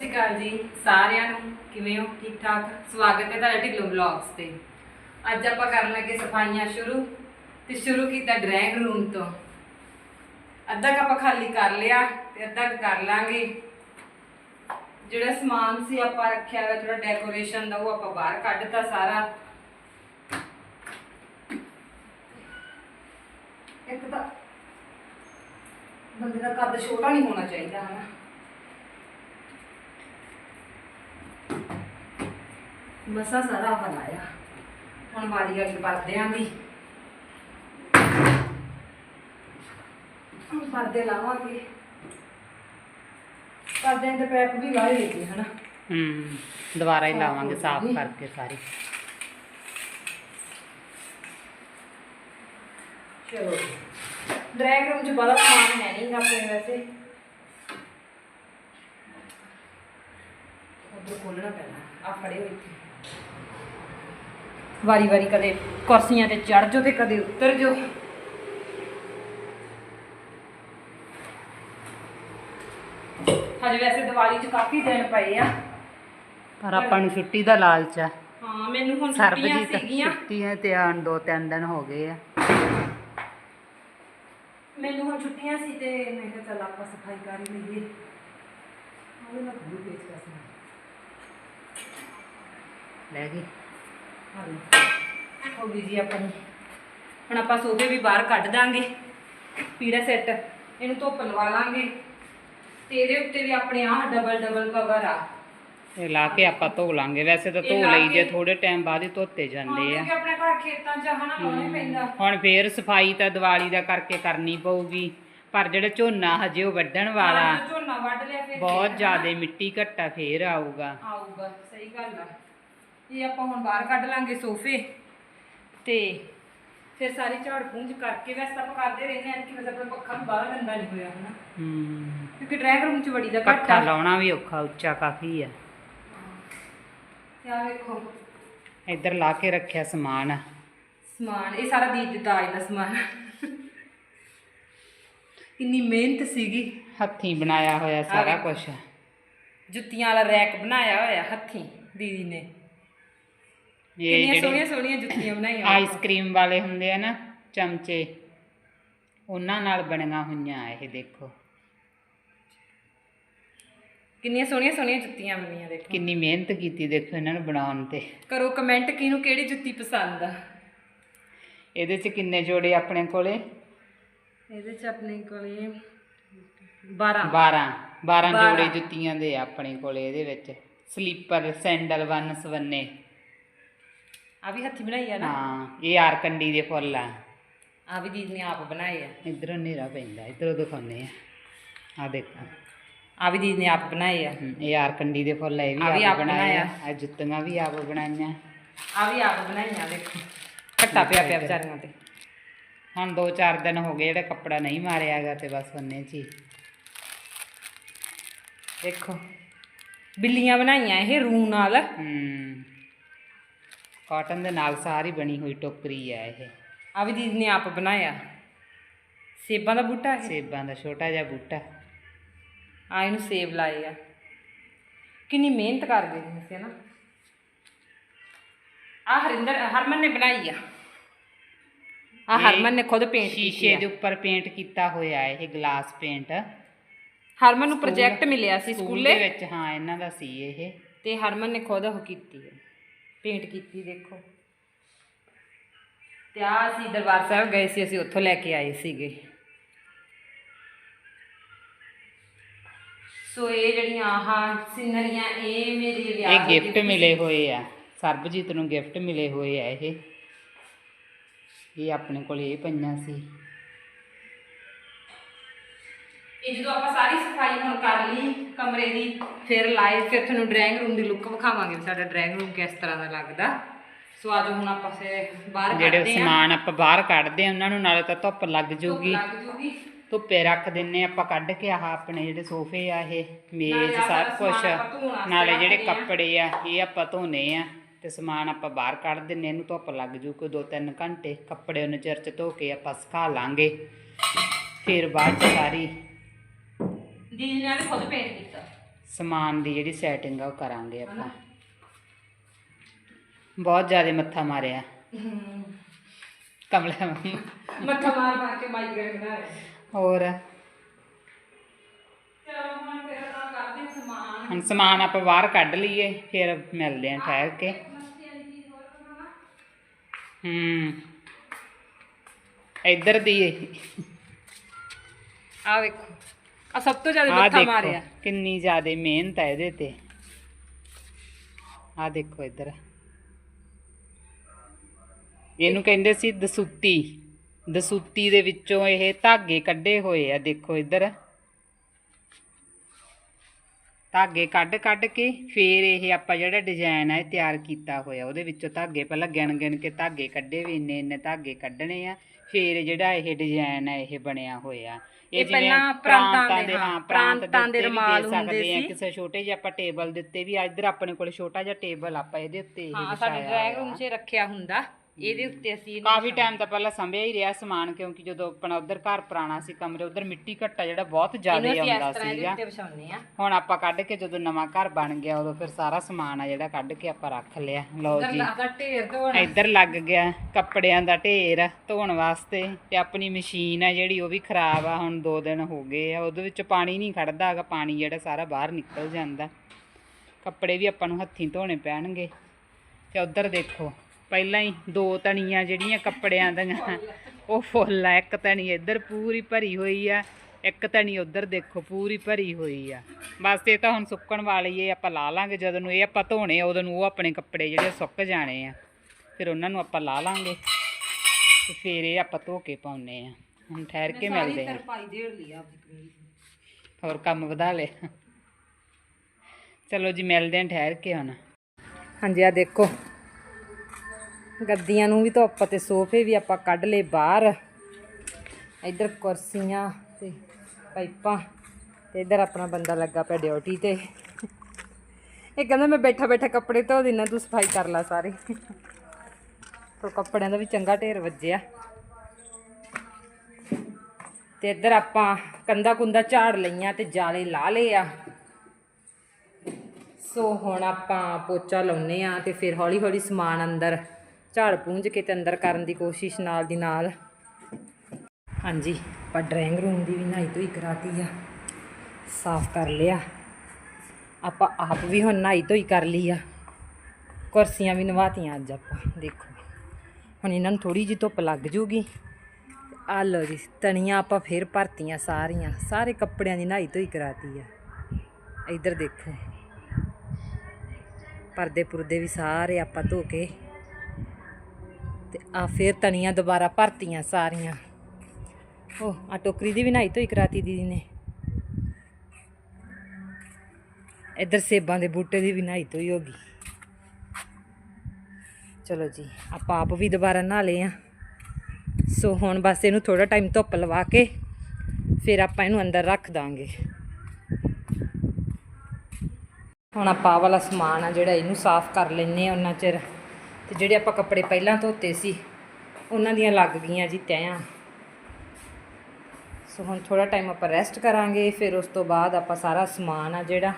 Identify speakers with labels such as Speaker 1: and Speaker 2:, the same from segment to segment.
Speaker 1: ਸਤਿ ਸ਼੍ਰੀ ਅਕਾਲ ਜੀ ਸਾਰਿਆਂ ਨੂੰ। ਕਿਵੇਂ ਹੋ? ਠੀਕ ਠਾਕ? ਸਵਾਗਤ ਹੈ ਤੁਹਾਡਾ ਢਿੱਲੋਂ ਵਲੌਗਸ ਤੇ। ਅੱਜ ਆਪਾਂ ਕਰਨ ਲੱਗੇ ਸਫਾਈਆਂ ਸ਼ੁਰੂ ਤੇ ਸ਼ੁਰੂ ਕੀਤਾ ਡਰਾਇੰਗ ਰੂਮ ਤੋਂ। ਅੱਧਾ ਕੁ ਖਾਲੀ ਕਰ ਲਿਆ ਤੇ ਅੱਧਾ ਕਰ ਲਾਂਗੇ। ਜਿਹੜਾ ਸਮਾਨ ਸੀ ਆਪਾਂ ਰੱਖਿਆ ਹੋਇਆ ਥੋੜਾ ਡੈਕੋਰੇਸ਼ਨ ਦਾ, ਉਹ ਆਪਾਂ ਬਾਹਰ ਕੱਢਤਾ ਸਾਰਾ। ਇੱਕ ਤਾਂ ਬੰਦੇ ਦਾ ਕੱਦ ਛੋਟਾ ਨਹੀਂ ਹੋਣਾ ਚਾਹੀਦਾ, ਹਨਾ? ਮਸਾ ਸਾਰਾ ਬਣਾਇਆ ਹੁਣ ਵਾਰੀ ਆ ਕੇ ਪਰਦਿਆਂ ਦੀ ਹੁਣ ਪਰਦੇ ਲਾਵਾਂਗੇ। ਪਰਦਿਆਂ ਦੇ ਪੈਪ ਵੀ ਲਾਏ ਸੀ ਹਨਾ
Speaker 2: ਹੂੰ ਦੁਬਾਰਾ ਹੀ ਲਾਵਾਂਗੇ ਸਾਫ਼। ਕਰਕੇ ਸਾਰੀ।
Speaker 1: ਚਲੋ ਡਰੈਗ ਰੂਮ ਚ ਬੜਾ ਸਮਾਨ ਹੈ ਨਹੀਂ ਆਪਣੇ ਵੈਸੇ। ਉਧਰ ਖੋਲਣਾ ਪੈਣਾ। ਆ ਫੜੇ ਹੋਏ ਇੱਥੇ। ਵਾਰੀ ਵਾਰੀ ਕਦੇ ਕੁਰਸੀਆਂ ਤੇ ਚੜ ਜਾਓ ਤੇ ਕਦੇ ਉਤਰ ਜਾਓ। ਹਜੇ ਵੈਸੇ ਦੀਵਾਲੀ ਚ ਕਾਫੀ ਦਿਨ ਪਏ ਆ।
Speaker 2: ਪਰ ਆਪਾਂ ਨੂੰ ਛੁੱਟੀ ਦਾ ਲਾਲਚ ਆ।
Speaker 1: ਹਾਂ ਮੈਨੂੰ ਹੁਣ ਛੁੱਟੀਆਂ
Speaker 2: ਸਰਬਜੀਤ
Speaker 1: ਸੀਗੀਆਂ।
Speaker 2: ਛੁੱਟੀਆਂ ਤੇ ਆਣ ਦੋ ਤਿੰਨ ਦਿਨ ਹੋ ਗਏ ਆ।
Speaker 1: ਮੈਨੂੰ ਹੁਣ ਛੁੱਟੀਆਂ ਸੀ ਤੇ ਮੈਂ ਕਿਹਾ ਚੱਲ ਆਪਾਂ ਸਫ਼ਾਈ ਕਰ ਹੀ ਲਈਏ। ਆਹ ਨਾ ਭੂਲ ਪੇਚ ਕਰਨਾ
Speaker 2: ਲੈ ਗਈ।
Speaker 1: ਹੋ ਗਈ ਜੀ ਆਪਣੀ। ਹੁਣ ਆਪਾਂ ਸੋਫੇ ਵੀ ਬਾਹਰ ਕੱਢ ਦਾਂਗੇ। ਪੀੜਾ ਸੈੱਟ ਇਹਨੂੰ ਧੁੱਪ ਲਵਾ ਲਾਂਗੇ। ਤੇ ਇਹਦੇ ਉੱਤੇ ਵੀ ਆਪਣੇ ਆਹ ਡਬਲ ਡਬਲ ਕਵਰ ਆ।
Speaker 2: ਇਹ ਲਾ ਕੇ ਆਪਾਂ ਧੋ ਲਾਂਗੇ। ਵੈਸੇ ਤਾਂ ਧੋ ਲਈ ਜੇ ਥੋੜੇ ਟਾਈਮ ਬਾਅਦ ਹੀ ਧੋਤੇ ਜਾਂਦੇ ਆ।
Speaker 1: ਕਿਉਂਕਿ ਆਪਣੇ ਘਰ ਖੇਤਾਂ 'ਚ ਹਨਾ ਲਾਉਣਾ ਹੀ ਪੈਂਦਾ।
Speaker 2: ਹੁਣ ਫੇਰ ਸਫ਼ਾਈ ਤਾਂ ਦੀਵਾਲੀ ਦਾ ਕਰਕੇ ਕਰਨੀ ਪਊਗੀ। ਪਰ ਜਿਹੜਾ ਝੋਨਾ ਹਜੇ ਉਹ ਵੱਢਣ ਵਾਲਾ
Speaker 1: ਝੋਨਾ ਵੱਢ ਲਿਆ ਫਿਰ
Speaker 2: ਬਹੁਤ ਜ਼ਿਆਦਾ ਮਿੱਟੀ ਘੱਟਾ ਫੇਰ ਆਊਗਾ।
Speaker 1: ਆਊਗਾ ਸਹੀ ਗੱਲ ਆ। ਇਹ ਆਪਾਂ ਹੁਣ ਬਾਹਰ ਕੱਢ ਲਾਂਗੇ ਸੋਫੇ। ਤੇ ਫਿਰ ਸਾਰੀ ਝਾੜ ਪੂੰਝ ਕਰਕੇ ਵੈਸੇ ਆਪਾਂ ਕਰਦੇ ਰਹਿੰਦੇ ਹਾਂ ਕਿ ਆਪਣਾ ਪੱਖਾ ਵੀ ਬਾਹਰ ਗੰਦਾ ਨਹੀਂ ਹੋਇਆ ਹਨਾ।
Speaker 2: ਹੂੰ।
Speaker 1: ਕਿਉਂਕਿ ਡਰੈਗ ਰੂਮ 'ਚ ਬੜੀ ਦਾ ਘੱਟ
Speaker 2: ਪੱਖਾ
Speaker 1: ਆ
Speaker 2: ਲਾਉਣਾ ਵੀ ਔਖਾ ਉੱਚਾ ਕਾਫੀ ਆ।
Speaker 1: ਤੇ ਆਹ ਵੇਖੋ।
Speaker 2: ਇੱਧਰ ਲਾ ਕੇ ਰੱਖਿਆ ਸਮਾਨ।
Speaker 1: ਸਮਾਨ ਇਹ ਸਾਰਾ ਦੀਪ ਦੇ ਦਾਜ ਦਾ ਸਮਾਨ। ਇੰਨੀ ਮਿਹਨਤ ਸੀਗੀ।
Speaker 2: ਹੱਥੀਂ ਬਣਾਇਆ ਹੋਇਆ ਸਾਰਾ। ਕੁਝ
Speaker 1: ਜੁੱਤੀਆਂ ਵਾਲਾ ਰੈਕ ਬਣਾਇਆ ਹੋਇਆ ਹੱਥੀਂ ਦੀਦੀ ਨੇ।
Speaker 2: ਇਹ
Speaker 1: ਕਿੰਨੀਆਂ ਸੋਹਣੀਆਂ ਸੋਹਣੀਆਂ ਜੁੱਤੀਆਂ ਬਣਾਈਆਂ
Speaker 2: ਆਈਸਕ੍ਰੀਮ ਵਾਲੇ ਹੁੰਦੇ ਆ ਨਾ ਚਮਚੇ ਉਹਨਾਂ ਨਾਲ ਬਣੀਆਂ ਹੋਈਆਂ ਇਹ ਦੇਖੋ।
Speaker 1: ਕਿੰਨੀਆਂ ਸੋਹਣੀਆਂ ਸੋਹਣੀਆਂ ਜੁੱਤੀਆਂ ਬਣੀਆਂ ਦੇਖੋ।
Speaker 2: ਕਿੰਨੀ ਮਿਹਨਤ ਕੀਤੀ ਦੇਖੋ ਇਹਨਾਂ ਨੂੰ ਬਣਾਉਣ ਤੇ।
Speaker 1: ਕਰੋ ਕਮੈਂਟ ਕਿਹਨੂੰ ਕਿਹੜੀ ਜੁੱਤੀ ਪਸੰਦ ਆ।
Speaker 2: ਇਹਦੇ ਚ ਕਿੰਨੇ ਜੋੜੇ ਆਪਣੇ ਕੋਲੇ?
Speaker 1: ਇਹਦੇ 'ਚ ਆਪਣੇ ਕੋਲੇ 12
Speaker 2: 12 12
Speaker 1: ਬਾਰਾਂ।
Speaker 2: ਜੋੜੇ ਜੁੱਤੀਆਂ ਦੇ ਆਪਣੇ ਕੋਲੇ ਇਹਦੇ ਵਿੱਚ। ਸਲੀਪਰ ਸੈਂਡਲ ਵਨ ਸਵੰਨੇ।
Speaker 1: ਆ ਵੀ ਹੱਥੀ ਬਣਾਈ ਆ ਨਾ?
Speaker 2: ਹਾਂ ਇਹ ਆਰਕੰਡੀ ਦੇ ਫੁੱਲ ਆ।
Speaker 1: ਆ ਵੀ ਦੀਦੀ ਨੇ ਆਪ ਬਣਾਏ ਆ।
Speaker 2: ਇਧਰੋਂ ਹਨੇਰਾ ਪੈਂਦਾ ਇਧਰੋਂ ਦਿਖਾਉਂਦੇ ਆ। ਆ ਦੇਖੋ।
Speaker 1: ਆ ਵੀ ਦੀਦੀ ਨੇ ਆਪ ਬਣਾਏ ਆ।
Speaker 2: ਹਮ, ਇਹ ਆਰਕੰਡੀ ਦੇ ਫੁੱਲ ਆ, ਇਹ
Speaker 1: ਵੀ
Speaker 2: ਵੀ
Speaker 1: ਆਪ
Speaker 2: ਆਪ। ਆ। ਜੁੱਤੀਆਂ ਵੀ ਆਪ ਬਣਾਈਆਂ।
Speaker 1: ਆ ਵੀ ਆਪ ਬਣਾਈਆਂ ਦੇਖੋ। ਘੱਟਾ ਪਿਆ ਪਿਆ ਵਿਚਾਰੀਆਂ ਤੇ।
Speaker 2: ਹੁਣ 2-4 ਦਿਨ ਹੋ ਗਏ ਜਿਹੜਾ ਕੱਪੜਾ ਨਹੀਂ ਮਾਰਿਆ ਹੈਗਾ ਤੇ ਬਸ ਉਹਨੇ ਚ ਹੀ
Speaker 1: ਦੇਖੋ। ਬਿੱਲੀਆਂ ਬਣਾਈਆਂ ਇਹ ਰੂ ਨਾਲ।
Speaker 2: ਹੂੰ। ਕਾਟਨ ਦੇ ਨਾਲ ਸਾਰੀ ਬਣੀ ਹੋਈ ਟੋਕਰੀ ਆ ਇਹ।
Speaker 1: ਆ ਵੀ ਦੀਦੀ ਨੇ ਆਪ ਬਣਾਇਆ। ਸੇਬਾਂ ਦਾ ਬੂਟਾ ਇਹ?
Speaker 2: ਸੇਬਾਂ ਦਾ ਛੋਟਾ ਜਿਹਾ ਬੂਟਾ।
Speaker 1: ਆ ਇਹਨੂੰ ਸੇਬ ਲਾਏ ਆ। ਕਿੰਨੀ ਮਿਹਨਤ ਕਰਦੇ ਨੇ ਸੀ ਨਾ। ਆ ਹਰਿੰਦਰ ਹਰਮਨ ਨੇ ਬਣਾਈ ਆ। ਹਰਮਨ ਨੇ ਖੁਦ ਪੇਂਟ ਕੀਤੀ
Speaker 2: ਸ਼ੀਸ਼ੇ ਦੇ ਉੱਪਰ ਪੇਂਟ ਕੀਤਾ ਹੋਇਆ ਹੈ ਇਹ ਗਲਾਸ ਪੇਂਟ
Speaker 1: ਹਰਮਨ ਨੂੰ ਪ੍ਰੋਜੈਕਟ ਮਿਲਿਆ ਸੀ
Speaker 2: ਸਕੂਲ
Speaker 1: ਸਕੂਲੇ?
Speaker 2: ਦੇ ਵਿੱਚ ਹਾਂ ਇਹਨਾਂ ਦਾ ਸੀ ਇਹ।
Speaker 1: ਤੇ ਹਰਮਨ ਨੇ ਖੁਦ ਉਹ ਕੀਤੀ ਹੈ ਪੇਂਟ ਕੀਤੀ ਦੇਖੋ। ਤੇ ਆ ਅਸੀਂ ਦਰਬਾਰ ਸਾਹਿਬ ਗਏ ਸੀ ਅਸੀਂ ਉੱਥੋਂ ਲੈ ਕੇ ਆਏ ਸੀਗੇ। ਸੋ ਇਹ ਜਿਹੜੀਆਂ ਆਹ ਸਿਨਰੀਆਂ ਇਹ ਮੇਰੇ ਵਿਆਹ
Speaker 2: ਇਹ
Speaker 1: ਦੇ
Speaker 2: ਗਿਫਟ ਮਿਲੇ ਹੋਏ ਆ। ਸਰਬਜੀਤ ਨੂੰ ਗਿਫਟ ਮਿਲੇ ਹੋਏ ਆ ਇਹ। ਇਹ ਆਪਣੇ ਕੋਲ ਇਹ ਪਈਆਂ ਸੀ।
Speaker 1: ਇਹ ਜਦੋਂ ਆਪਾਂ ਸਾਰੀ ਸਫ਼ਾਈ ਹੁਣ ਕਰ ਲਈ ਕਮਰੇ ਦੀ ਫਿਰ ਲਾਈਵ ਫਿਰ ਤੁਹਾਨੂੰ ਡਰਾਇੰਗ ਰੂਮ ਦੀ ਲੁੱਕ ਵਿਖਾਵਾਂਗੇ ਸਾਡਾ ਡਰਾਇੰਗ ਰੂਮ ਕਿਸ ਤਰ੍ਹਾਂ ਦਾ ਲੱਗਦਾ। ਸੋ ਆਜੋ ਹੁਣ ਆਪਾਂ ਫਿਰ ਬਾਹਰ
Speaker 2: ਜਿਹੜੇ
Speaker 1: ਕੱਢਦੇ ਹਾਂ।
Speaker 2: ਸਮਾਨ ਆਪਾਂ ਬਾਹਰ ਕੱਢਦੇ ਆ ਉਹਨਾਂ ਨੂੰ ਨਾਲੇ ਤਾਂ ਧੁੱਪ ਲੱਗ ਜਾਊਗੀ
Speaker 1: ਲੱਗ ਜੂਗੀ।
Speaker 2: ਧੁੱਪੇ ਰੱਖ ਦਿੰਨੇ ਆਪਾਂ ਕੱਢ ਕੇ ਆਹ ਆਪਣੇ ਜਿਹੜੇ ਸੋਫੇ ਆ ਇਹ ਮੇਜ਼ ਸਭ ਕੁਝ ਨਾਲੇ ਜਿਹੜੇ
Speaker 1: ਆ।
Speaker 2: ਕੱਪੜੇ ਆ ਇਹ ਆਪਾਂ ਧੋਨੇ ਆ ਤੇ ਸਮਾਨ ਆਪਾਂ ਬਾਹਰ ਕੱਢ ਦਿੰਨੇ ਇਹਨੂੰ ਧੁੱਪ ਲੱਗ ਜੂ ਕੋਈ 2-3 ਘੰਟੇ। ਕੱਪੜੇ ਉਹਨੂੰ ਚਿਰ ਚ ਧੋ ਕੇ ਆਪਾਂ ਸੁਕਾ ਲਾਂਗੇ। ਫਿਰ ਬਾਅਦ ਚ ਸਾਰੀ
Speaker 1: ਦੀਦੀ ਨੇ ਖੁਦ ਪੇਂਟ ਕੀਤਾ।
Speaker 2: ਸਮਾਨ ਦੀ ਜਿਹੜੀ ਸੈਟਿੰਗ ਆ ਉਹ ਕਰਾਂਗੇ ਆਪਾਂ। ਬਹੁਤ ਜ਼ਿਆਦਾ ਮੱਥਾ ਮਾਰਿਆ। ਕਮਲੇ ਵਾਂਗੂ।
Speaker 1: ਮੱਥਾ ਮਾਰ ਮਾਰ ਕੇ ਮਾਈਗ੍ਰੇਨ ਬਣਾ ਰਹੇ।
Speaker 2: ਹੋਰ?
Speaker 1: ਚਲੋ ਹੁਣ ਫਿਰ ਆਪਾਂ ਕਰਦੇ ਹਾਂ ਸਮਾਨ।
Speaker 2: ਹੁਣ ਸਮਾਨ ਆਪਾਂ ਬਾਹਰ ਕੱਢ ਲਈਏ ਫਿਰ ਮਿਲਦੇ ਆਂ ਠਹਿਰ ਕੇ। ਹੂੰ। ਇੱਧਰ ਦੀ
Speaker 1: ਆ ਵੇਖੋ। ਆ ਸਭ ਤੋਂ ਜ਼ਿਆਦਾ
Speaker 2: ਆ
Speaker 1: ਮੱਥਾ
Speaker 2: ਦੇਖੋ
Speaker 1: ਮਾਰਿਆ।
Speaker 2: ਕਿੰਨੀ ਜ਼ਿਆਦਾ ਮਿਹਨਤ ਹੈ ਇਹਦੇ ਤੇ। ਆ ਦੇਖੋ ਇੱਧਰ। ਇਹਨੂੰ ਕਹਿੰਦੇ ਸੀ ਦਸੂਤੀ। ਦਸੂਤੀ ਦੇ ਵਿੱਚੋਂ ਇਹ ਧਾਗੇ ਕੱਢੇ ਹੋਏ ਆ ਦੇਖੋ ਇੱਧਰ। ਧਾਗੇ ਕੱਢ ਕੱਢ ਕੇ ਫੇਰ ਇਹ ਆਪਾਂ ਜਿਹੜਾ ਡਿਜ਼ਾਈਨ ਆ ਇਹ ਤਿਆਰ ਕੀਤਾ ਹੋਇਆ। ਉਹਦੇ ਵਿੱਚੋਂ ਧਾਗੇ ਪਹਿਲਾਂ ਗਿਣ ਗਿਣ ਕੇ ਧਾਗੇ ਕੱਢੇ ਵੀ ਇੰਨੇ ਇੰਨੇ ਧਾਗੇ ਕੱਢਣੇ ਆ। ਫੇਰ ਜਿਹੜਾ ਇਹ ਡਿਜ਼ਾਈਨ ਆ ਇਹ ਬਣਿਆ ਹੋਇਆ।
Speaker 1: ਇਹ ਪਹਿਲਾਂ ਪ੍ਰਾਂਤਾਂ ਦੇ,
Speaker 2: ਹਾਂ ਪ੍ਰਾਂਤ
Speaker 1: ਦੇ ਰੁਮਾਲ ਹੁੰਦੇ ਸੀ।
Speaker 2: ਕਿਸੇ ਛੋਟੇ ਜਿਹੇ ਆਪਾਂ ਟੇਬਲ ਦੇ ਉੱਤੇ ਵੀ ਇੱਧਰ ਆਪਣੇ ਕੋਲ ਛੋਟਾ ਜਿਹਾ ਟੇਬਲ ਆਪਾਂ ਇਹਦੇ ਉੱਤੇ
Speaker 1: ਹਾਂ ਸਾਡੇ ਡਰਾਇੰਗ। ਰੂਮ 'ਚ ਰੱਖਿਆ ਹੁੰਦਾ ਇਹਦੇ ਉੱਤੇ ਅਸੀਂ ਇਹਨੂੰ
Speaker 2: ਕਾਫੀ ਟਾਈਮ ਤਾਂ ਪਹਿਲਾਂ ਸੰਭਿਆ ਹੀ ਰਿਹਾ ਸਮਾਨ ਕਿਉਂਕਿ ਜਦੋਂ ਆਪਣਾ ਉਧਰ ਘਰ ਪੁਰਾਣਾ ਸੀ ਕਮਰੇ ਉਧਰ ਮਿੱਟੀ ਘੱਟਾ ਜਿਹੜਾ ਬਹੁਤ ਜ਼ਿਆਦਾ
Speaker 1: ਇਹਨੂੰ ਅਸੀਂ
Speaker 2: ਆਉਂਦਾ
Speaker 1: ਇਸ ਤਰ੍ਹਾਂ ਇਹਦੇ
Speaker 2: ਸੀਗਾ।
Speaker 1: ਉੱਤੇ ਵਿਛਾਉਂਦੇ ਆ
Speaker 2: ਹੁਣ ਆਪਾਂ ਕੱਢ ਕੇ ਜਦੋਂ ਨਵਾਂ ਘਰ ਬਣ ਗਿਆ ਉਦੋਂ ਫਿਰ ਸਾਰਾ ਸਮਾਨ ਆ ਜਿਹੜਾ ਕੱਢ ਕੇ ਆਪਾਂ ਰੱਖ ਲਿਆ। ਲਓ ਜੀ।
Speaker 1: ਲਾਦਾ ਢੇਰ ਧੋਣਾ।
Speaker 2: ਇੱਧਰ ਲੱਗ ਗਿਆ ਕੱਪੜਿਆਂ ਦਾ ਢੇਰ ਧੋਣ ਵਾਸਤੇ ਤੇ ਆਪਣੀ ਮਸ਼ੀਨ ਆ ਜਿਹੜੀ ਉਹ ਵੀ ਖਰਾਬ ਆ ਹੁਣ 2 ਦਿਨ ਹੋ ਗਏ ਆ ਉਹਦੇ ਵਿੱਚ ਪਾਣੀ ਨਹੀਂ ਖੜਦਾ ਹੈਗਾ ਪਾਣੀ ਜਿਹੜਾ ਸਾਰਾ ਬਾਹਰ ਨਿਕਲ ਜਾਂਦਾ। ਕੱਪੜੇ ਵੀ ਆਪਾਂ ਨੂੰ ਹੱਥੀਂ ਧੋਣੇ ਪੈਣਗੇ। ਤੇ ਉੱਧਰ ਦੇਖੋ ਪਹਿਲਾਂ ਹੀ ਦੋ ਤਣੀਆਂ ਜਿਹੜੀਆਂ ਕੱਪੜਿਆਂ ਦੀਆਂ ਉਹ ਫੁੱਲ ਆ ਇੱਕ ਤਣੀ ਇੱਧਰ ਪੂਰੀ ਭਰੀ ਹੋਈ ਆ ਇੱਕ ਤਣੀ ਉੱਧਰ ਦੇਖੋ ਪੂਰੀ ਭਰੀ ਹੋਈ ਆ। ਬਸ ਇਹ ਤਾਂ ਹੁਣ ਸੁੱਕਣ ਵਾਲੀ ਏ ਆਪਾਂ ਲਾ ਲਾਂਗੇ ਜਦੋਂ ਨੂੰ ਇਹ ਆਪਾਂ ਧੋਣੇ ਉਦੋਂ ਨੂੰ ਉਹ ਆਪਣੇ ਕੱਪੜੇ ਜਿਹੜੇ ਸੁੱਕ ਜਾਣੇ ਆ। ਫਿਰ ਉਹਨਾਂ ਨੂੰ ਆਪਾਂ ਲਾ ਲਾਂਗੇ ਤੇ ਫਿਰ ਇਹ ਆਪਾਂ ਧੋ ਕੇ ਪਾਉਨੇ ਆ। ਹੁਣ ਠਹਿਰ ਕੇ ਮਿਲਦੇ ਆ। ਹੋਰ ਕੰਮ ਵਧਾ ਲਿਆ ਚਲੋ ਜੀ ਮਿਲਦੇ ਆ ਠਹਿਰ ਕੇ ਹੁਣ।
Speaker 1: ਹਾਂਜੀ ਆ ਦੇਖੋ। ਗੱਦੀਆਂ ਨੂੰ ਵੀ ਧੁੱਪ ਤੇ ਸੋਫੇ ਵੀ ਆਪਾਂ ਕੱਢ ਲਏ ਬਾਹਰ। ਇੱਧਰ ਕੁਰਸੀਆਂ ਤੇ ਪਾਈਪਾਂ ਤੇ ਇੱਧਰ ਆਪਣਾ ਬੰਦਾ ਲੱਗਾ ਪਿਆ ਡਿਊਟੀ ਤੇ। ਇਹ ਕਹਿੰਦਾ ਮੈਂ ਬੈਠਾ ਬੈਠਾ ਕੱਪੜੇ ਧੋ ਦਿੰਨਾ, ਤੂੰ ਸਫ਼ਾਈ ਕਰ ਲੈ ਸਾਰੇ। ਤੋ ਕੱਪੜਿਆਂ ਦਾ ਵੀ ਚੰਗਾ ਢੇਰ ਵੱਜਿਆ। ਤੇ ਇੱਧਰ ਆਪਾਂ ਕੰਦਾ ਕੁੰਦਾ ਝਾੜ ਲਈਆਂ ਤੇ ਜਾਲੇ ਲਾ ਲਏ ਆ। ਸੋ ਹੁਣ ਆਪਾਂ ਪੋਚਾ ਲਾਉਨੇ ਆ ਤੇ ਫਿਰ ਹੌਲੀ ਹੌਲੀ ਸਮਾਨ ਅੰਦਰ ਝਾੜ ਪੂੰਝ ਕੇ ਤੇ ਅੰਦਰ ਕਰਨ ਦੀ ਕੋਸ਼ਿਸ਼ ਨਾਲ ਦੀ ਨਾਲ। ਹਾਂਜੀ, ਆਪਾਂ ਡਰਾਇੰਗ ਰੂਮ ਦੀ ਵੀ ਨਹਾਈ ਧੋਈ ਕਰਾਤੀ ਆ। ਸਾਫ਼ ਕਰ ਲਿਆ। ਆਪਾਂ ਆਪ ਵੀ ਹੁਣ ਨਹਾਈ ਧੋਈ ਕਰ ਲਈ ਆ। ਕੁਰਸੀਆਂ ਵੀ ਨਵਾਤੀਆਂ ਅੱਜ ਆਪਾਂ, ਦੇਖੋ। ਹੁਣ ਇਹਨਾਂ ਨੂੰ ਥੋੜੀ ਜਿਹੀ ਧੁੱਪ ਲੱਗ ਜੂਗੀ। ਆ ਲਓ ਜੀ, ਤਣੀਆਂ ਆਪਾਂ ਫੇਰ ਭਰਤੀਆਂ ਸਾਰੀਆਂ। ਸਾਰੇ ਕੱਪੜਿਆਂ ਦੀ ਨਹਾਈ ਧੋਈ ਕਰਾਤੀ ਆ। ਇੱਧਰ ਦੇਖੋ। ਪਰਦੇ ਪੁਰਦੇ ਵੀ ਸਾਰੇ ਆਪਾਂ ਧੋ ਕੇ ਤੇ ਆ ਫੇਰ ਤਣੀਆਂ ਦੁਬਾਰਾ ਭਰਤੀਆਂ ਸਾਰੀਆਂ। ਉਹ ਆ ਟੋਕਰੀ ਦੀ ਵੀ ਨਹਾਈ ਧੋਈ ਕਰਾਤੀ ਦੀਦੀ ਨੇ। ਇੱਧਰ ਸੇਬਾਂ ਦੇ ਬੂਟੇ ਦੀ ਵੀ ਨਹਾਈ ਧੋਈ ਹੋ ਗਈ ਚਲੋ ਜੀ, ਆਪਾਂ ਆਪ ਵੀ ਦੁਬਾਰਾ ਨਹਾ ਲਏ ਆ। ਸੋ ਹੁਣ ਬਸ ਇਹਨੂੰ ਥੋੜਾ ਟਾਈਮ ਧੁੱਪ ਲਵਾ ਕੇ ਫਿਰ ਆਪਾਂ ਇਹਨੂੰ ਅੰਦਰ ਰੱਖ ਦਾਂਗੇ। ਹੁਣ ਆਪਾਂ ਵਾਲਾ ਸਮਾਨ ਆ ਜਿਹੜਾ ਇਹਨੂੰ ਸਾਫ਼ ਕਰ ਲੈਨੇ ਆ, ਉਹਨਾਂ ਚਿਰ। ਤੇ ਜਿਹੜੇ ਆਪਾਂ ਕੱਪੜੇ ਪਹਿਲਾਂ ਧੋਤੇ ਸੀ, ਉਹਨਾਂ ਦੀਆਂ ਲੱਗ ਗਈਆਂ ਜੀ ਤੈਆਂ ਸੋ ਹੁਣ ਥੋੜਾ ਟਾਈਮ ਆਪਾਂ ਰੈਸਟ ਕਰਾਂਗੇ, ਫਿਰ ਉਸ ਤੋਂ ਬਾਅਦ ਆਪਾਂ ਸਾਰਾ ਸਮਾਨ ਆ ਜਿਹੜਾ,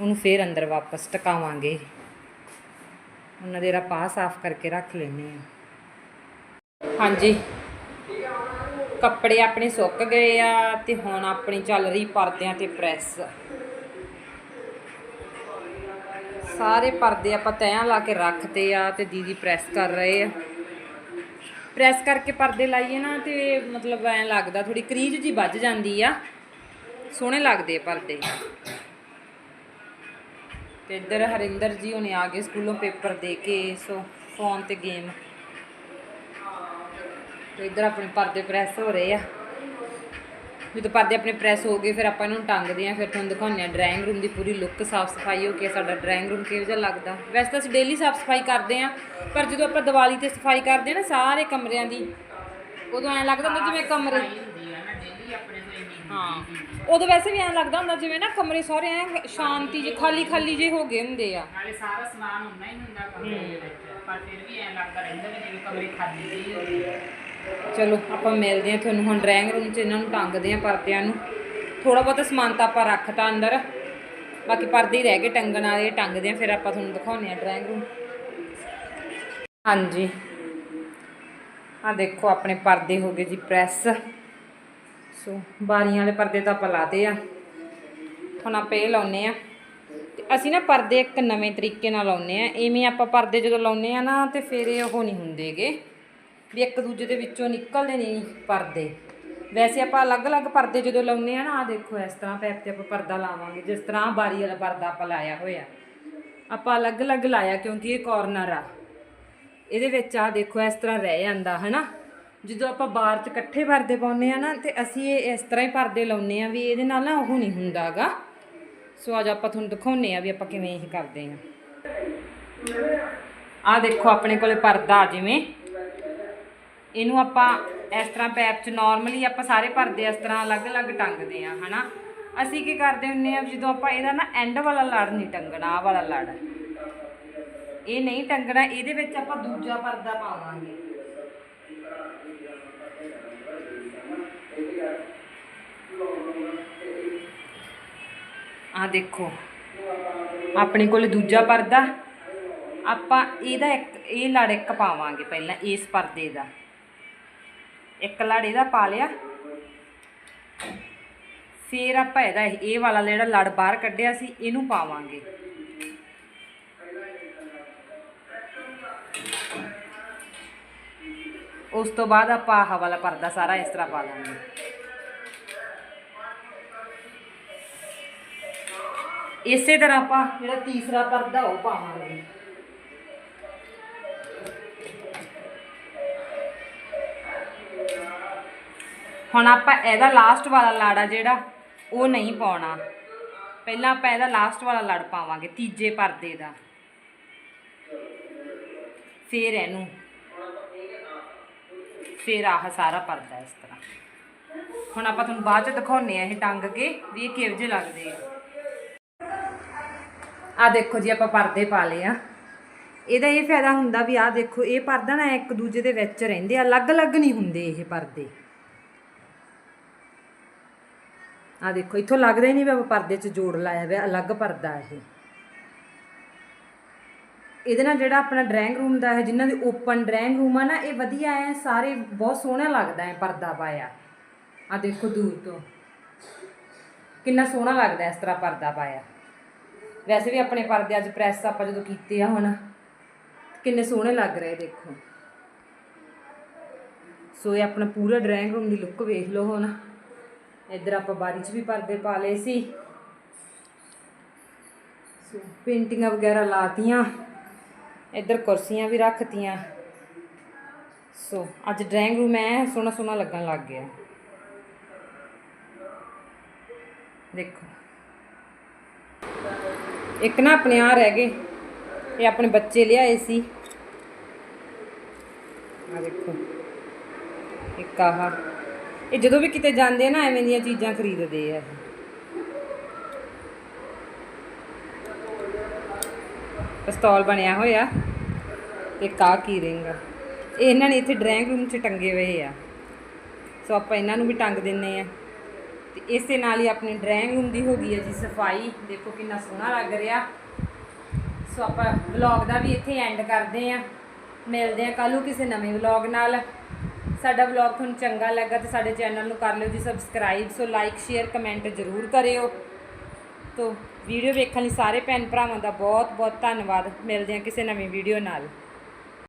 Speaker 1: ਉਹਨੂੰ ਫੇਰ ਅੰਦਰ ਵਾਪਸ ਟਿਕਾਵਾਂਗੇ। ਉਹਨਾਂ ਦੇ ਆਪਾਂ ਸਾਫ਼ ਕਰਕੇ ਰੱਖ ਲੈਨੇ ਆ ਹਾਂਜੀ। ਕੱਪੜੇ ਆਪਣੇ ਸੁੱਕ ਗਏ ਆ ਤੇ ਹੁਣ ਆਪਣੀ ਚੱਲ ਰਹੀ ਪਰਦਿਆਂ ਤੇ ਪ੍ਰੈਸ। ਸਾਰੇ ਪਰਦੇ ਆਪਾਂ ਤੈਆਂ ਲਾ ਕੇ ਰੱਖਤੇ ਆ ਤੇ ਦੀਦੀ ਪ੍ਰੈਸ ਕਰ ਰਹੇ ਆ। ਪ੍ਰੈਸ ਕਰਕੇ ਪਰਦੇ ਲਾਈਏ ਨਾ ਤੇ ਮਤਲਬ ਐਂ ਲੱਗਦਾ ਥੋੜੀ ਕਰੀਜ ਜੀ ਵੱਜ ਜਾਂਦੀ ਆ। ਸੋਹਣੇ ਲੱਗਦੇ ਆ ਪਰਦੇ। ਤੇ ਇੱਧਰ ਹਰਿੰਦਰ ਜੀ ਹੁਣੇ ਆ ਗਏ ਸਕੂਲੋਂ ਪੇਪਰ ਦੇ ਕੇ, ਸੋ ਫੋਨ ਤੇ ਗੇਮ। ਤੇ ਇੱਧਰ ਆਪਣੇ ਪਰਦੇ ਪ੍ਰੈਸ ਹੋ ਰਹੇ ਆ। ਜਦੋਂ ਪਰਦੇ ਆਪਣੇ ਪ੍ਰੈਸ ਹੋ ਗਏ ਫਿਰ ਆਪਾਂ ਇਹਨੂੰ ਟੰਗਦੇ ਆ ਫਿਰ ਤੁਹਾਨੂੰ ਦਿਖਾਉਂਦੇ ਆ ਡਰਾਇੰਗ ਰੂਮ ਦੀ ਪੂਰੀ ਲੁੱਕ ਸਾਫ਼ ਸਫ਼ਾਈ ਹੋ ਕੇ ਸਾਡਾ ਡਰਾਇੰਗ ਰੂਮ ਕਿਹੋ ਜਿਹਾ ਲੱਗਦਾ। ਵੈਸੇ ਤਾਂ ਅਸੀਂ ਡੇਲੀ ਸਾਫ਼ ਸਫ਼ਾਈ ਕਰਦੇ ਆ ਪਰ ਜਦੋਂ ਆਪਾਂ ਦੀਵਾਲੀ ਤੇ ਸਫ਼ਾਈ ਕਰਦੇ ਆ ਨਾ ਸਾਰੇ ਕਮਰਿਆਂ ਦੀ ਉਦੋਂ ਐਂ ਲੱਗਦਾ ਹੁੰਦਾ ਜਿਵੇਂ ਕਮਰੇ ਹਾਂ ਉਦੋਂ ਵੈਸੇ ਵੀ ਐਂ ਲੱਗਦਾ ਹੁੰਦਾ ਜਿਵੇਂ ਨਾ ਕਮਰੇ ਸਾਰੇ ਐਂ ਸ਼ਾਂਤੀ ਜਿਹੇ ਖਾਲੀ ਖਾਲੀ ਜਿਹੇ ਹੋ ਗਏ ਹੁੰਦੇ ਆ।
Speaker 2: ਨਾਲੇ ਸਾਰਾ ਸਮਾਨ ਹੁੰਦਾ ਹੀ ਹੁੰਦਾ ਕਮਰੇ ਦੇ ਵਿੱਚ ਪਰ ਫਿਰ ਵੀ ਐਂ ਲੱਗਦਾ ਰਹਿੰਦਾ ਵੀ ਜਿਵੇਂ ਕਮਰੇ ਖਾਲੀ ਜਿਹੇ ਹੋ ਗਏ
Speaker 1: ਚਲੋ, ਆਪਾਂ ਮਿਲਦੇ ਆ ਤੁਹਾਨੂੰ ਹੁਣ ਡਰਾਇੰਗ ਰੂਮ 'ਚ, ਇਹਨਾਂ ਨੂੰ ਟੰਗਦੇ ਆ ਪਰਦਿਆਂ ਨੂੰ। ਥੋੜਾ ਬਹੁਤਾ ਸਮਾਨ ਤਾਂ ਆਪਾਂ ਰੱਖਤਾ ਅੰਦਰ। ਬਾਕੀ ਪਰਦੇ ਹੀ ਰਹਿ ਗਏ, ਟੰਗਣ ਵਾਲੇ ਟੰਗਦੇ ਆ ਫਿਰ ਆਪਾਂ ਤੁਹਾਨੂੰ ਦਿਖਾਉਂਦੇ ਆ ਡਰਾਇੰਗ ਰੂਮ ਹਾਂਜੀ। ਆ ਦੇਖੋ, ਆਪਣੇ ਪਰਦੇ ਹੋ ਗਏ ਜੀ ਪ੍ਰੈਸ ਸੋ, ਬਾਰੀਆਂ ਵਾਲੇ ਪਰਦੇ ਤਾਂ ਆਪਾਂ ਲਾਤੇ ਆ। ਹੁਣ ਆਪਾਂ ਇਹ ਲਾਉਨੇ ਆ ਅਸੀਂ ਨਾ ਪਰਦੇ ਇੱਕ ਨਵੇਂ ਤਰੀਕੇ ਨਾਲ ਲਾਉਨੇ ਆ ਐਵੇਂ ਆਪਾਂ ਪਰਦੇ ਜਦੋਂ ਲਾਉਨੇ ਆ ਨਾ, ਤੇ ਫਿਰ ਇਹ ਉਹ ਨਹੀਂ ਹੁੰਦੇਗੇ ਵੀ ਇੱਕ ਦੂਜੇ ਦੇ ਵਿੱਚੋਂ ਨਿਕਲਦੇ ਨਹੀਂ ਪਰਦੇ। ਵੈਸੇ ਆਪਾਂ ਅਲੱਗ-ਅਲੱਗ ਪਰਦੇ ਜਦੋਂ ਲਾਉਂਦੇ ਆ ਨਾ ਆ ਦੇਖੋ ਇਸ ਤਰ੍ਹਾਂ ਪੈਪ ਤੇ ਆਪਾਂ ਪਰਦਾ ਲਾਵਾਂਗੇ, ਜਿਸ ਤਰ੍ਹਾਂ ਬਾਰੀ ਵਾਲਾ ਪਰਦਾ ਆਪਾਂ ਲਾਇਆ ਹੋਇਆ। ਆਪਾਂ ਅਲੱਗ-ਅਲੱਗ ਲਾਇਆ ਕਿਉਂਕਿ ਇਹ ਕਾਰਨਰ ਆ। ਇਹਦੇ ਵਿੱਚ ਆ ਦੇਖੋ ਇਸ ਤਰ੍ਹਾਂ ਰਹਿ ਜਾਂਦਾ, ਹਨਾ? ਜਦੋਂ ਆਪਾਂ ਬਾਹਰ 'ਚ ਇਕੱਠੇ ਪਰਦੇ ਪਾਉਂਦੇ ਆ ਨਾ, ਤੇ ਅਸੀਂ ਇਹ ਇਸ ਤਰ੍ਹਾਂ ਹੀ ਪਰਦੇ ਲਾਉਂਦੇ ਆ ਵੀ ਇਹਦੇ ਨਾਲ ਨਾ ਉਹ ਨਹੀਂ ਹੁੰਦਾਗਾ। ਸੋ ਅੱਜ ਆਪਾਂ ਤੁਹਾਨੂੰ ਦਿਖਾਉਂਦੇ ਆ ਵੀ ਆਪਾਂ ਕਿਵੇਂ ਇਹ ਕਰਦੇ ਆ ਆ ਦੇਖੋ ਆਪਣੇ ਕੋਲੇ ਪਰਦਾ ਜਿਵੇਂ। ਇਹਨੂੰ ਆਪਾਂ ਇਸ ਤਰ੍ਹਾਂ ਪੈਪ 'ਚ ਨਾਰਮਲੀ ਆਪਾਂ ਸਾਰੇ ਪਰਦੇ ਇਸ ਤਰ੍ਹਾਂ ਅਲੱਗ-ਅਲੱਗ ਟੰਗਦੇ ਆ, ਹਨਾ? ਅਸੀਂ ਕੀ ਕਰਦੇ ਹੁੰਨੇ ਆ, ਜਦੋਂ ਆਪਾਂ ਇਹਦਾ ਨਾ ਐਂਡ ਵਾਲਾ ਲੜ ਨਹੀਂ ਟੰਗਣਾ, ਆਹ ਵਾਲਾ ਲੜ। ਇਹ ਨਹੀਂ ਟੰਗਣਾ, ਇਹਦੇ ਵਿੱਚ ਆਪਾਂ ਦੂਜਾ ਪਰਦਾ ਪਾਵਾਂਗੇ। ਆ ਦੇਖੋ, ਆਪਣੇ ਕੋਲ ਦੂਜਾ ਪਰਦਾ। ਆਪਾਂ ਇਹਦਾ ਇੱਕ, ਇਹ ਲੜ ਇੱਕ ਪਾਵਾਂਗੇ ਪਹਿਲਾਂ, ਇਸ ਪਰਦੇ ਦਾ। ਇੱਕ ਲੜ ਇਹਦਾ ਪਾ ਲਿਆ। ਫਿਰ ਆਪਾਂ ਇਹਦਾ ਇਹ ਵਾਲਾ ਜਿਹੜਾ ਲੜ ਬਾਹਰ ਕੱਢਿਆ ਸੀ, ਇਹਨੂੰ ਪਾਵਾਂਗੇ। ਉਸ ਤੋਂ ਬਾਅਦ ਆਪਾਂ ਆਹ ਵਾਲਾ ਪਰਦਾ ਸਾਰਾ ਇਸ ਤਰ੍ਹਾਂ ਪਾ ਦਾਂਗੇ ਇਸੇ ਤਰ੍ਹਾਂ ਆਪਾਂ ਜਿਹੜਾ ਤੀਸਰਾ ਪਰਦਾ ਉਹ ਪਾਵਾਂਗੇ। ਹੁਣ ਆਪਾਂ ਇਹਦਾ ਲਾਸਟ ਵਾਲਾ ਲਾੜਾ ਜਿਹੜਾ, ਉਹ ਨਹੀਂ ਪਾਉਣਾ। ਪਹਿਲਾਂ ਆਪਾਂ ਇਹਦਾ ਲਾਸਟ ਵਾਲਾ ਲੜ ਪਾਵਾਂਗੇ, ਤੀਜੇ ਪਰਦੇ ਦਾ। ਫਿਰ ਇਹਨੂੰ। ਫਿਰ ਆਹ ਸਾਰਾ ਪਰਦਾ ਇਸ ਤਰ੍ਹਾਂ। ਹੁਣ ਆਪਾਂ ਤੁਹਾਨੂੰ ਬਾਅਦ ਚ ਦਿਖਾਉਨੇ ਆ ਇਹ ਟੰਗ ਕੇ, ਵੀ ਇਹ ਕਿਹੋ ਜਿਹੇ ਲੱਗਦੇ ਆ। ਆ ਦੇਖੋ ਜੀ, ਆਪਾਂ ਪਰਦੇ ਪਾ ਲਏ ਆ। ਇਹਦਾ ਇਹ ਫਾਇਦਾ ਹੁੰਦਾ ਵੀ ਆ ਦੇਖੋ, ਇਹ ਪਰਦਾ ਨਾ ਇੱਕ ਦੂਜੇ ਦੇ ਵਿੱਚ ਰਹਿੰਦੇ ਆ, ਅਲੱਗ-ਅਲੱਗ ਨਹੀਂ ਹੁੰਦੇ ਇਹ ਪਰਦੇ। ਆ ਦੇਖੋ, ਇੱਥੋਂ ਲੱਗਦਾ ਹੀ ਨਹੀਂ ਵੀ ਪਰਦੇ 'ਚ ਜੋੜ ਲਾਇਆ ਹੋਇਆ, ਅਲੱਗ ਪਰਦਾ ਇਹ। ਇਹਦੇ ਨਾਲ ਜਿਹੜਾ ਆਪਣਾ ਡਰਾਇੰਗ ਰੂਮ ਦਾ ਹੈ ਜਿਨ੍ਹਾਂ ਦੇ ਓਪਨ ਡਰਾਇੰਗ ਰੂਮ ਆ ਨਾ, ਇਹ ਵਧੀਆ ਹੈ ਸਾਰੇ ਬਹੁਤ ਸੋਹਣਾ ਲੱਗਦਾ ਹੈ ਪਰਦਾ ਪਾਇਆ। ਆ ਦੇਖੋ ਦੂਰ ਤੋਂ। ਕਿੰਨਾ ਸੋਹਣਾ ਲੱਗਦਾ ਇਸ ਤਰ੍ਹਾਂ ਪਰਦਾ ਪਾਇਆ। ਵੈਸੇ ਵੀ ਆਪਣੇ ਪਰਦੇ ਅੱਜ ਪ੍ਰੈਸ ਆਪਾਂ ਜਦੋਂ ਕੀਤੇ ਆ ਹੁਣ, ਕਿੰਨੇ ਸੋਹਣੇ ਲੱਗ ਰਹੇ ਦੇਖੋ। ਸੋ ਇਹ ਆਪਣਾ ਪੂਰਾ ਡਰਾਇੰਗ ਰੂਮ ਦੀ ਲੁੱਕ ਵੇਖ ਲਓ ਹੁਣ। ਇੱਧਰ ਆਪਾਂ ਬਾਰੀ 'ਚ ਵੀ ਪਰਦੇ ਪਾ ਲਏ ਸੀ। ਸੋ ਪੇਂਟਿੰਗਾਂ ਵਗੈਰਾ ਲਾਤੀਆਂ। ਇੱਧਰ ਕੁਰਸੀਆਂ ਵੀ ਰੱਖਤੀਆਂ। ਸੋ ਅੱਜ ਡਰਾਇੰਗ ਰੂਮ ਐ, ਸੋਹਣਾ ਸੋਹਣਾ ਲੱਗਣ ਲੱਗ ਗਿਆ। ਦੇਖੋ। ਇੱਕ ਨਾ ਆਪਣੇ ਆ ਰਹਿ ਗਏ। ਇਹ ਆਪਣੇ ਬੱਚੇ ਲਿਆਏ ਸੀ। ਆ ਦੇਖੋ। ਇੱਕ ਆਹ। ਇਹ ਜਦੋਂ ਵੀ ਕਿਤੇ ਜਾਂਦੇ ਆ ਨਾ, ਐਵੇਂ ਦੀਆਂ ਚੀਜ਼ਾਂ ਖਰੀਦਦੇ ਆ ਇਹ। ਪਿਸਤੌਲ ਬਣਿਆ ਹੋਇਆ ਤੇ ਕਾ ਕੀ ਰਿੰਗ ਇਹ ਇਹਨਾਂ ਨੇ ਇੱਥੇ ਡਰਾਇੰਗ ਰੂਮ 'ਚ ਟੰਗੇ ਹੋਏ ਆ। ਸੋ ਆਪਾਂ ਇਹਨਾਂ ਨੂੰ ਵੀ ਟੰਗ ਦਿੰਨੇ ਆ। ਤੇ ਇਸੇ ਨਾਲ ਹੀ ਆਪਣੀ ਡਰਾਇੰਗ ਰੂਮ ਦੀ ਹੋ ਗਈ ਹੈ ਜੀ ਸਫ਼ਾਈ। ਦੇਖੋ ਕਿੰਨਾ ਸੋਹਣਾ ਲੱਗ ਰਿਹਾ। ਸੋ ਆਪਾਂ ਵਲੌਗ ਦਾ ਵੀ ਇੱਥੇ ਐਂਡ ਕਰਦੇ ਆ। ਮਿਲਦੇ ਆ ਕੱਲ੍ਹ ਨੂੰ ਕਿਸੇ ਨਵੇਂ ਵਲੌਗ ਨਾਲ। ਸਾਡਾ ਵਲੌਗ ਤੁਹਾਨੂੰ ਚੰਗਾ ਲੱਗਾ ਤੇ ਸਾਡੇ ਚੈਨਲ ਨੂੰ ਕਰ ਲਿਓ ਜੀ subscribe so like share comment ਜ਼ਰੂਰ ਕਰਿਓ। ਤੋ ਵੀਡੀਓ ਵੇਖਣ ਲਈ ਸਾਰੇ ਭੈਣ ਭਰਾਵਾਂ ਦਾ ਬਹੁਤ ਬਹੁਤ ਧੰਨਵਾਦ। ਮਿਲਦੇ ਹਾਂ ਕਿਸੇ ਨਵੀਂ ਵੀਡੀਓ ਨਾਲ।